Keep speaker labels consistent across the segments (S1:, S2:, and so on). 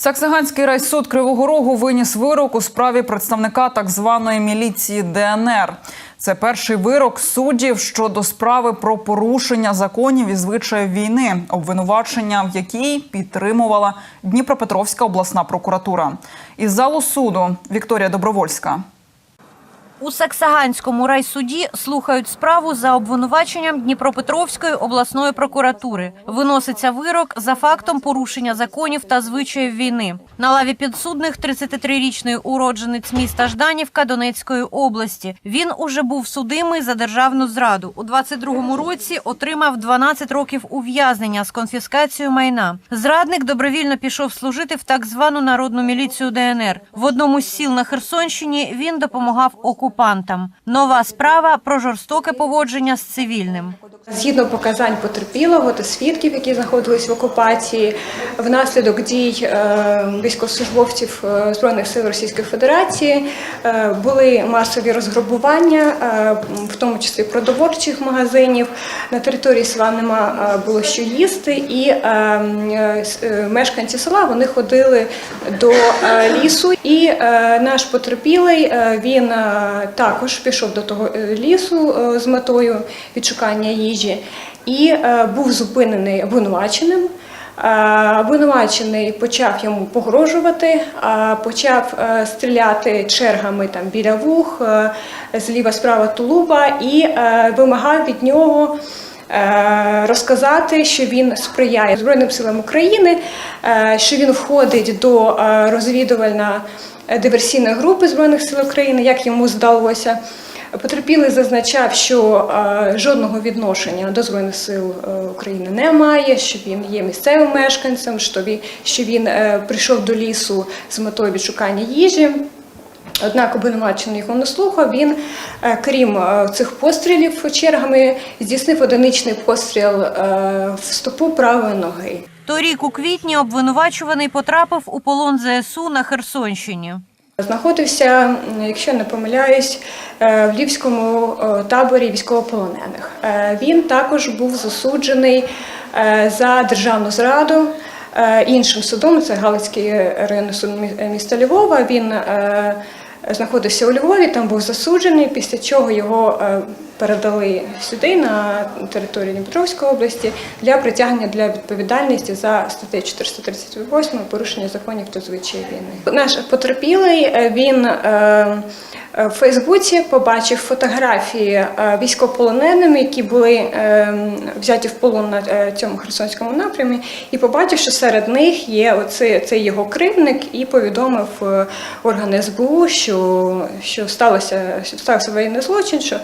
S1: Саксаганський райсуд Кривого Рогу виніс вирок у справі представника так званої міліції ДНР. Це перший вирок суддів щодо справи про порушення законів і звичаїв війни, обвинувачення в якій підтримувала Дніпропетровська обласна прокуратура. Із залу суду Вікторія Добровольська.
S2: У Саксаганському райсуді слухають справу за обвинуваченням Дніпропетровської обласної прокуратури. Виноситься вирок за фактом порушення законів та звичаїв війни. На лаві підсудних 33-річний уродженець міста Жданівка Донецької області. Він уже був судимий за державну зраду. У 22-му році отримав 12 років ув'язнення з конфіскацією майна. Зрадник добровільно пішов служити в так звану народну міліцію ДНР. В одному з сіл на Херсонщині він допомагав окупантам. Нова справа про жорстоке поводження з цивільним.
S3: Згідно показань потерпілого та свідків, які знаходились в окупації, внаслідок дій е, військовослужбовців е, збройних сил Російської Федерації е, були масові розграбування, в тому числі продовольчих магазинів. На території села нема було що їсти, і мешканці села вони ходили до лісу. І наш потерпілий він також пішов до того е, лісу е, з метою відшукання їжі і е, був зупинений обвинуваченим. Обвинувачений почав йому погрожувати, почав стріляти чергами там біля вух, зліва справа тулуба і вимагав від нього розказати, що він сприяє Збройним силам України, е, що він входить до е, розвідувально диверсійної групи Збройних сил України, як йому здалося. Потерпілий зазначав, що е, жодного відношення до Збройних сил е, України немає, що він є місцевим мешканцем, що він, е, прийшов до лісу з метою відшукання їжі. Однак обвинувачений його не слухав. Він, е, крім е, цих пострілів чергами, здійснив одиничний постріл е, в стопу правої ноги.
S2: Торік у квітні обвинувачуваний потрапив у полон ЗСУ на Херсонщині.
S3: Знаходився, якщо не помиляюсь, в львівському е, таборі військовополонених. Він також був засуджений за державну зраду іншим судом. Це Галицький районний суд міста Львова. Він знаходився у Львові, там був засуджений, після чого його е, передали сюди, на територію Дніпропетровської області, для притягнення для відповідальності за статтею 438 порушення законів та звичаїв війни. Наш потерпілий е, він е, е, в Фейсбуці побачив фотографії військовополоненими, які були взяті в полон на цьому херсонському напрямі, і побачив, що серед них є цей його кривник, і повідомив органи СБУ, що, що сталося, стався воєнний злочин, що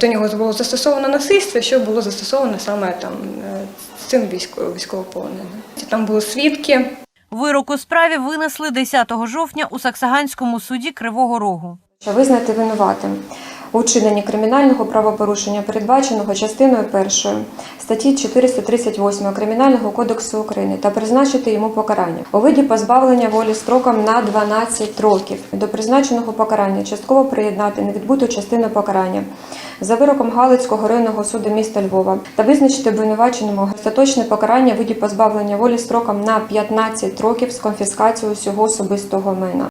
S3: до нього було застосовано насильство, що було застосовано саме там е, цим військо- військовополоненим. Там були свідки.
S2: Вирок у справі винесли 10 жовтня у Саксаганському суді Кривого Рогу.
S4: Що визнати винуватим у вчиненні кримінального правопорушення, передбаченого частиною 1 статті 438 Кримінального кодексу України та призначити йому покарання у виді позбавлення волі строком на 12 років. До призначеного покарання частково приєднати невідбуту частину покарання за вироком Галицького районного суду міста Львова та визначити обвинуваченому остаточне покарання в виді позбавлення волі строком на 15 років з конфіскацією усього особистого майна.